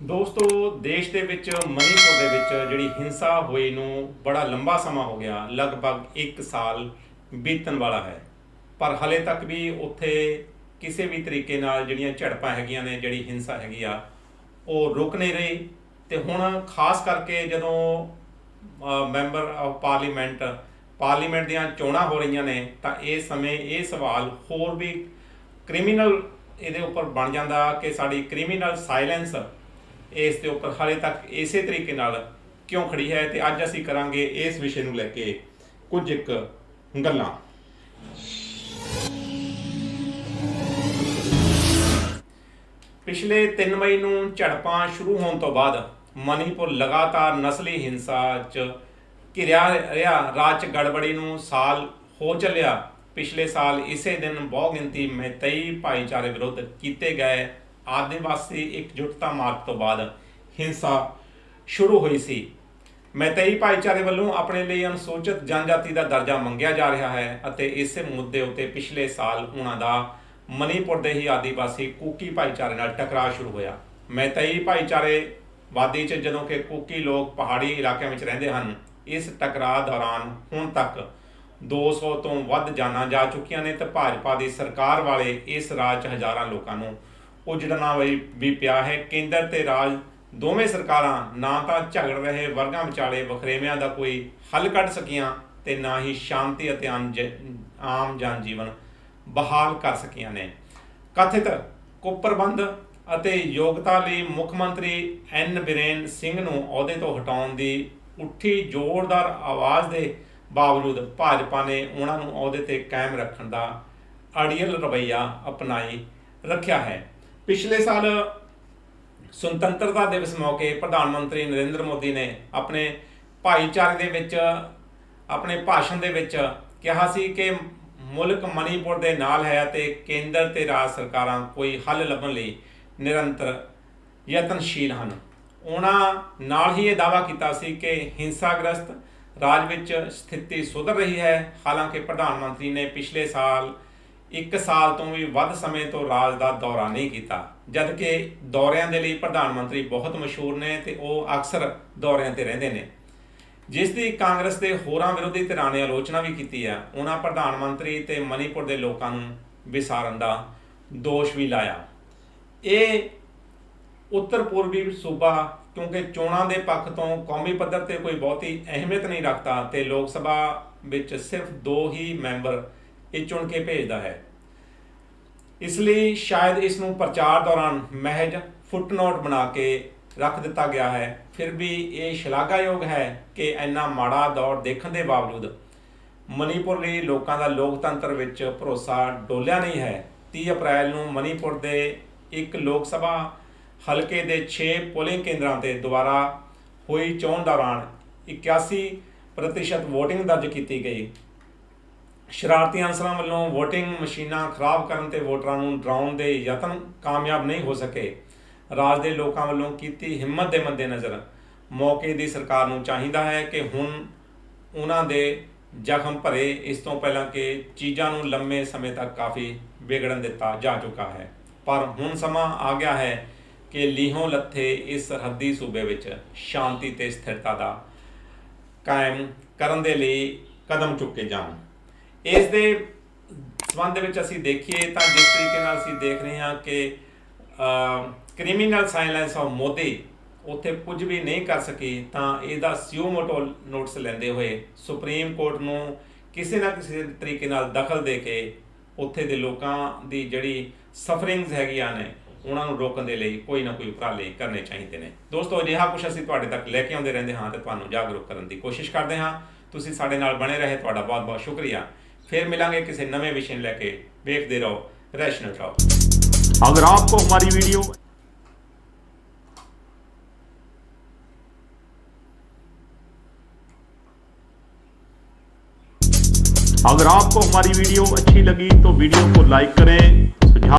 ਦੋਸਤੋ, ਦੇਸ਼ ਦੇ ਵਿੱਚ, ਮਨੀਪੁਰ ਦੇ ਵਿੱਚ ਜਿਹੜੀ ਹਿੰਸਾ ਹੋਈ ਨੂੰ ਬੜਾ ਲੰਬਾ ਸਮਾਂ ਹੋ ਗਿਆ, ਲਗਭਗ 1 ਸਾਲ ਬੀਤਣ ਵਾਲਾ ਹੈ। ਪਰ ਹਲੇ ਤੱਕ ਵੀ ਉੱਥੇ ਕਿਸੇ ਵੀ ਤਰੀਕੇ ਨਾਲ ਜਿਹੜੀਆਂ ਝੜਪਾਂ ਹੈਗੀਆਂ ਨੇ, ਜਿਹੜੀ ਹਿੰਸਾ ਹੈਗੀ ਆ, ਉਹ ਰੁਕ ਨਹੀਂ ਰਹੀ। ਤੇ ਹੁਣ ਖਾਸ ਕਰਕੇ ਜਦੋਂ ਮੈਂਬਰ ਆਫ ਪਾਰਲੀਮੈਂਟ ਪਾਰਲੀਮੈਂਟ ਦੀਆਂ ਚੋਣਾਂ ਹੋ ਰਹੀਆਂ ਨੇ, ਤਾਂ ਇਸ ਸਮੇਂ ਇਹ ਸਵਾਲ ਹੋਰ ਵੀ ਕ੍ਰਿਮੀਨਲ ਇਹਦੇ ਉੱਪਰ ਬਣ ਜਾਂਦਾ ਕਿ ਸਾਡੀ ਕ੍ਰਿਮੀਨਲ ਸਾਇਲੈਂਸ ਇਸ ਦੇ ਉੱਪਰ ਹਾਲੇ ਤੱਕ ਇਸੇ ਤਰੀਕੇ ਨਾਲ ਕਿਉਂ ਖੜੀ ਹੈ ਤੇ ਅੱਜ ਅਸੀਂ ਕਰਾਂਗੇ ਇਸ ਵਿਸ਼ੇ ਨੂੰ ਲੈ ਕੇ ਕੁਝ ਇੱਕ ਗੱਲਾਂ। ਪਿਛਲੇ 3 ਮਈ ਨੂੰ ਝੜਪਾਂ ਸ਼ੁਰੂ ਹੋਣ ਤੋਂ ਬਾਅਦ ਮਨੀਪੁਰ ਲਗਾਤਾਰ ਨਸਲੀ ਹਿੰਸਾ 'ਚ ਘਿਰਿਆ ਰਿਹਾ। ਰਾਜ 'ਚ ਗੜਬੜੀ ਨੂੰ ਸਾਲ ਹੋ ਚੱਲਿਆ। ਪਿਛਲੇ ਸਾਲ ਇਸੇ ਦਿਨ ਬਹੁ ਗਿਣਤੀ ਮਹਿਤਈ ਭਾਈਚਾਰੇ ਵਿਰੁੱਧ ਕੀਤੇ ਗਏ ਆਦਿਵਾਸੀ ਇਕਜੁੱਟਤਾ ਮਾਰਚ ਤੋਂ ਬਾਅਦ ਹਿੰਸਾ ਸ਼ੁਰੂ ਹੋਈ ਸੀ। ਮੈਤਈ ਭਾਈਚਾਰੇ ਵੱਲੋਂ ਆਪਣੇ ਲਈ ਅਨੁਸੂਚਿਤ ਜਨਜਾਤੀ ਦਾ ਦਰਜਾ ਮੰਗਿਆ ਜਾ ਰਿਹਾ ਹੈ ਅਤੇ ਇਸੇ ਮੁੱਦੇ ਉੱਤੇ ਪਿਛਲੇ ਸਾਲ ਉਹਨਾਂ ਦਾ ਮਨੀਪੁਰ ਦੇ ਹੀ ਆਦੀਵਾਸੀ ਕੁਕੀ ਭਾਈਚਾਰੇ ਨਾਲ ਟਕਰਾਅ ਸ਼ੁਰੂ ਹੋਇਆ। ਮੈਤਈ ਭਾਈਚਾਰੇ ਵਾਦੀ 'ਚ ਜਦੋਂ ਕਿ ਕੁਕੀ ਲੋਕ ਪਹਾੜੀ ਇਲਾਕਿਆਂ ਵਿੱਚ ਰਹਿੰਦੇ ਹਨ, ਇਸ ਟਕਰਾਅ ਦੌਰਾਨ ਹੁਣ ਤੱਕ 200 ਤੋਂ ਵੱਧ ਜਾਨਾਂ ਜਾ ਚੁੱਕੀਆਂ ਨੇ ਤੇ ਭਾਜਪਾ ਦੀ ਸਰਕਾਰ ਵਾਲੇ ਇਸ ਰਾਜ 'ਚ ਹਜ਼ਾਰਾਂ ਲੋਕਾਂ ਨੂੰ ਉਜੜਨਾ ਵੀ ਵੀ ਪਿਆ ਹੈ, ਕੇਂਦਰ ਤੇ ਰਾਜ ਦੋਵੇਂ ਸਰਕਾਰਾਂ ਨਾ ਤਾਂ ਝਗੜ ਰਹੇ, ਵਰਗਾਂ ਵਿਚਾਲੇ ਵਖਰੇਵਿਆਂ ਦਾ ਕੋਈ ਹੱਲ ਕੱਢ ਸਕੀਆਂ ਤੇ ਨਾ ਹੀ ਸ਼ਾਂਤੀ ਅਤੇ ਅੰਜ- ਆਮ ਜਨ ਜੀਵਨ ਬਹਾਲ ਕਰ ਸਕੀਆਂ ਨੇ। ਕਥਿਤ ਕੁਪਰਬੰਧ ਅਤੇ ਯੋਗਤਾ ਲਈ ਮੁੱਖ ਮੰਤਰੀ ਐਨ ਬਿਰੇਨ ਸਿੰਘ ਨੂੰ ਅਹੁਦੇ ਤੋਂ ਹਟਾਉਣ ਦੀ ਉੱਠੀ ਜ਼ੋਰਦਾਰ ਆਵਾਜ਼ ਦੇ ਬਾਵਜੂਦ ਭਾਜਪਾ ਨੇ ਉਹਨਾਂ ਨੂੰ ਅਹੁਦੇ ਤੇ ਕਾਇਮ ਰੱਖਣ ਦਾ ਅੜੀਅਲ ਰਵੱਈਆ ਅਪਣਾਈ ਰੱਖਿਆ ਹੈ। ਪਿਛਲੇ ਸਾਲ ਸੁਤੰਤਰਤਾ ਦਿਵਸ ਮੌਕੇ ਪ੍ਰਧਾਨ ਮੰਤਰੀ ਨਰਿੰਦਰ ਮੋਦੀ ਨੇ ਆਪਣੇ ਭਾਈਚਾਰੇ ਦੇ ਵਿੱਚ, ਆਪਣੇ ਭਾਸ਼ਣ ਦੇ ਵਿੱਚ ਕਿਹਾ ਸੀ ਕਿ ਮੁਲਕ ਮਨੀਪੁਰ ਦੇ ਨਾਲ ਹੈ ਅਤੇ ਕੇਂਦਰ ਤੇ ਰਾਜ ਸਰਕਾਰਾਂ ਕੋਈ ਹੱਲ ਲੱਭਣ ਲਈ ਨਿਰੰਤਰ ਯਤਨਸ਼ੀਲ ਹਨ। ਉਹਨਾਂ ਨਾਲ ਹੀ ਇਹ ਦਾਅਵਾ ਕੀਤਾ ਸੀ ਕਿ ਹਿੰਸਾਗ੍ਰਸਤ ਰਾਜ ਵਿੱਚ ਸਥਿਤੀ ਸੁਧਰ ਰਹੀ ਹੈ। ਹਾਲਾਂਕਿ ਪ੍ਰਧਾਨ ਮੰਤਰੀ ਨੇ ਪਿਛਲੇ ਸਾਲ ਇੱਕ ਸਾਲ ਤੋਂ ਵੀ ਵੱਧ ਸਮੇਂ ਤੋਂ ਰਾਜ ਦਾ ਦੌਰਾ ਨਹੀਂ ਕੀਤਾ, ਜਦਕਿ ਦੌਰਿਆਂ ਦੇ ਲਈ ਪ੍ਰਧਾਨ ਮੰਤਰੀ ਬਹੁਤ ਮਸ਼ਹੂਰ ਨੇ ਤੇ ਉਹ ਅਕਸਰ ਦੌਰਿਆਂ ਤੇ ਰਹਿੰਦੇ ਨੇ। ਜਿਸ ਦੀ ਕਾਂਗਰਸ ਦੇ ਹੋਰਾਂ ਵਿਰੋਧੀ ਧਿਰਾਂ ਨੇ ਆਲੋਚਨਾ ਵੀ ਕੀਤੀ ਹੈ, ਉਹਨਾਂ ਪ੍ਰਧਾਨ ਮੰਤਰੀ ਤੇ ਮਨੀਪੁਰ ਦੇ ਲੋਕਾਂ ਨੂੰ ਵਿਸਾਰਨ ਦਾ ਦੋਸ਼ ਵੀ ਲਾਇਆ। ਇਹ ਉੱਤਰ ਪੂਰਬੀ ਸੂਬਾ, ਕਿਉਂਕਿ ਚੋਣਾਂ ਦੇ ਪੱਖ ਤੋਂ ਕੌਮੀ ਪੱਧਰ ਤੇ ਕੋਈ ਬਹੁਤੀ ਅਹਿਮੀਅਤ ਨਹੀਂ ਰੱਖਦਾ ਤੇ ਲੋਕ ਸਭਾ ਵਿੱਚ ਸਿਰਫ ਦੋ ਹੀ ਮੈਂਬਰ ਇਹ ਚੁਣ ਕੇ ਭੇਜਦਾ ਹੈ। ਇਸ ਲਈ ਸ਼ਾਇਦ ਇਸ ਨੂੰ ਪ੍ਰਚਾਰ ਦੌਰਾਨ ਮਹਿਜ ਫੁੱਟਨੋਟ ਬਣਾ ਕੇ ਰੱਖ ਦਿੱਤਾ ਗਿਆ ਹੈ। ਫਿਰ ਵੀ ਇਹ ਸ਼ਲਾਘਾਯੋਗ ਹੈ ਕਿ ਇੰਨਾ ਮਾੜਾ ਦੌਰ ਦੇਖਣ ਦੇ ਬਾਵਜੂਦ ਮਨੀਪੁਰ ਲਈ ਲੋਕਾਂ ਦਾ ਲੋਕਤੰਤਰ ਵਿੱਚ ਭਰੋਸਾ ਡੋਲਿਆ ਨਹੀਂ ਹੈ। 30 ਅਪ੍ਰੈਲ ਨੂੰ ਮਨੀਪੁਰ ਦੇ ਇੱਕ ਲੋਕ ਸਭਾ ਹਲਕੇ ਦੇ 6 ਪੋਲਿੰਗ ਕੇਂਦਰਾਂ ਤੇ ਦੁਬਾਰਾ ਹੋਈ ਚੋਣ ਦੌਰਾਨ 81% ਵੋਟਿੰਗ ਦਰਜ ਕੀਤੀ ਗਈ। ਸ਼ਰਾਰਤੀ ਅਨਸਰਾਂ ਵੱਲੋਂ VOTING ਮਸ਼ੀਨਾਂ ਖਰਾਬ ਕਰਨ ਤੇ ਵੋਟਰਾਂ ਨੂੰ ਡਰਾਉਣ ਦੇ ਯਤਨ ਕਾਮਯਾਬ ਨਹੀਂ ਹੋ ਸਕੇ। ਰਾਜ ਦੇ ਲੋਕਾਂ ਵੱਲੋਂ ਕੀਤੀ ਹਿੰਮਤ ਦੇ ਮੱਦੇਨਜ਼ਰ ਮੌਕੇ ਦੀ ਸਰਕਾਰ ਨੂੰ ਚਾਹੀਦਾ ਹੈ ਕਿ ਹੁਣ ਉਹਨਾਂ ਦੇ ਜ਼ਖਮ ਭਰੇ। ਇਸ ਤੋਂ ਪਹਿਲਾਂ ਕਿ ਚੀਜ਼ਾਂ ਨੂੰ ਲੰਮੇ ਸਮੇਂ ਤੱਕ ਕਾਫੀ ਵਿਗੜਨ ਦਿੱਤਾ ਜਾ ਚੁੱਕਾ ਹੈ। ਪਰ ਹੁਣ ਸਮਾਂ ਆ ਗਿਆ ਹੈ ਕਿ ਲੀਹੋਂ ਲੱਥੇ ਇਸ ਸਰਹੱਦੀ ਸੂਬੇ ਵਿੱਚ ਸ਼ਾਂਤੀ ਤੇ ਸਥਿਰਤਾ ਦਾ ਕਾਇਮ ਕਰਨ ਦੇ ਲਈ ਕਦਮ ਚੁੱਕੇ ਜਾਣ। ਇਸ ਦੇ ਸੰਬੰਧ ਦੇ ਵਿੱਚ ਅਸੀਂ ਦੇਖੀਏ ਤਾਂ ਜਿਸ ਤਰੀਕੇ ਨਾਲ ਅਸੀਂ ਦੇਖ ਰਹੇ ਹਾਂ ਕਿ ਕ੍ਰਿਮੀਨਲ ਸਾਇਲੈਂਸ ਆਫ ਮੋਦੀ ਉੱਥੇ ਕੁਝ ਵੀ ਨਹੀਂ ਕਰ ਸਕੀ ਤਾਂ ਇਹਦਾ ਸਿਓਮੋਟੋ ਨੋਟਿਸ ਲੈਂਦੇ ਹੋਏ ਸੁਪਰੀਮ ਕੋਰਟ ਨੂੰ ਕਿਸੇ ਨਾ ਕਿਸੇ ਤਰੀਕੇ ਨਾਲ ਦਖਲ ਦੇ ਕੇ ਉੱਥੇ ਦੇ ਲੋਕਾਂ ਦੀ ਜਿਹੜੀ ਸਫਰਿੰਗਸ ਹੈਗੀਆਂ ਨੇ, ਉਹਨਾਂ ਨੂੰ ਰੋਕਣ ਦੇ ਲਈ ਕੋਈ ਨਾ ਕੋਈ ਉਪਰਾਲੇ ਕਰਨੇ ਚਾਹੀਦੇ ਨੇ। ਦੋਸਤੋ, ਅਜਿਹਾ ਕੁਝ ਅਸੀਂ ਤੁਹਾਡੇ ਤੱਕ ਲੈ ਕੇ ਆਉਂਦੇ ਰਹਿੰਦੇ ਹਾਂ ਤੇ ਤੁਹਾਨੂੰ ਜਾਗਰੂਕ ਕਰਨ ਦੀ ਕੋਸ਼ਿਸ਼ ਕਰਦੇ ਹਾਂ। ਤੁਸੀਂ ਸਾਡੇ ਨਾਲ ਬਣੇ ਰਹੇ, ਤੁਹਾਡਾ ਬਹੁਤ ਬਹੁਤ ਸ਼ੁਕਰੀਆ। फिर मिलेंगे किसी नवे विषय लेके। देखते रहो रैशनल रहो अगर आपको हमारी वीडियो अगर आपको हमारी वीडियो अच्छी लगी तो वीडियो को लाइक करें।